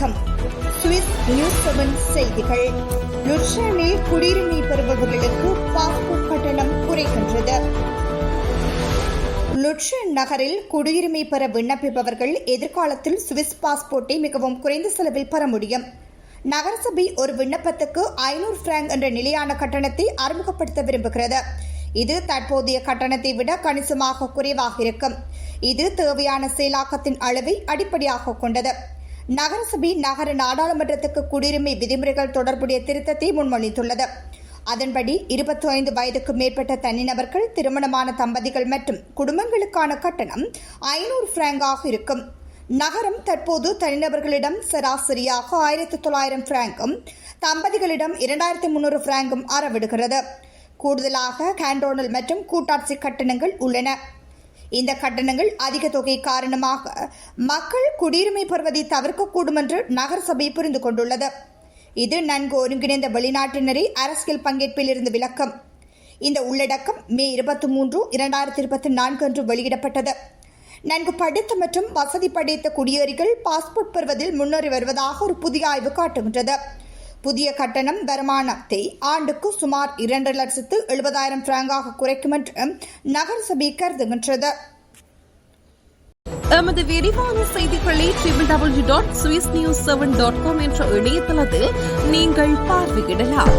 வணக்கம். Swiss news seven செய்திகள். லுட்சனில் குடியுரிமை பெறுபவர்களுக்கு பாஸ்போர்ட் கட்டணம் குறைகின்றது லுட்சன் நகரில் குடியுரிமை பெற விண்ணப்பிப்பவர்கள் எதிர்காலத்தில் சுவிஸ் பாஸ்போர்ட்டை மிகவும் குறைந்த செலவில் பெற முடியும். நகரசபை ஒரு விண்ணப்பத்துக்கு ஐநூறு பிராங்க் என்ற நிலையான கட்டணத்தை அறிமுகப்படுத்த விரும்புகிறது. இது தற்போதைய கட்டணத்தை விட கணிசமாக குறைவாக இருக்கும். இது தேவையான செயலாக்கத்தின் அளவை அடிப்படையாக கொண்டது. நகரசபை நகர நாடாளுமன்றத்துக்கு குடியுரிமை விதிமுறைகள் தொடர்புடைய திருத்தத்தை முன்மொழிந்துள்ளது. அதன்படி இருபத்தி ஐந்து வயதுக்கு மேற்பட்ட தனிநபர்கள் திருமணமான தம்பதிகள் மற்றும் குடும்பங்களுக்கான கட்டணம் ஐநூறு பிராங்காக இருக்கும். நகரம் தற்போது தனிநபர்களிடம் சராசரியாக ஆயிரத்தி தொள்ளாயிரம் பிராங்கும் தம்பதிகளிடம் இரண்டாயிரத்தி முன்னூறு பிராங்கும் அறவிடுகிறது. கூடுதலாக கேண்டோனல் மற்றும் கூட்டாட்சி கட்டணங்கள் உள்ளன. இந்த கட்டணங்கள் அதிக தொகை காரணமாக மக்கள் குடியுரிமை பெறுவதை தவிர்க்கக்கூடும் என்று நகரசபை புரிந்து கொண்டுள்ளது. இது நன்கு ஒருங்கிணைந்த வெளிநாட்டினரை அரசியல் பங்கேற்பில் இருந்து விலக்கும். இந்த உள்ளடக்கம் மே இருபத்தி மூன்று இரண்டாயிரத்தி இருபத்தி நான்கு அன்று வெளியிடப்பட்டது. நன்கு படித்த மற்றும் வசதி படைத்த குடியேறிகள் பாஸ்போர்ட் பெறுவதில் முன்னேறி வருவதாக ஒரு புதிய ஆய்வு காட்டுகின்றது. புதிய கட்டணம் வருமானத்தை ஆண்டுக்கு சுமார் இரண்டு லட்சத்து எழுபதாயிரம் பிராங்காக குறைக்கும் என்று நகரசபை கருதுகின்றது. எமது விரிவான செய்திகளை triple W dot Swiss news seven dot com என்ற இணையதளத்தில் நீங்கள் பார்வையிடலாம்.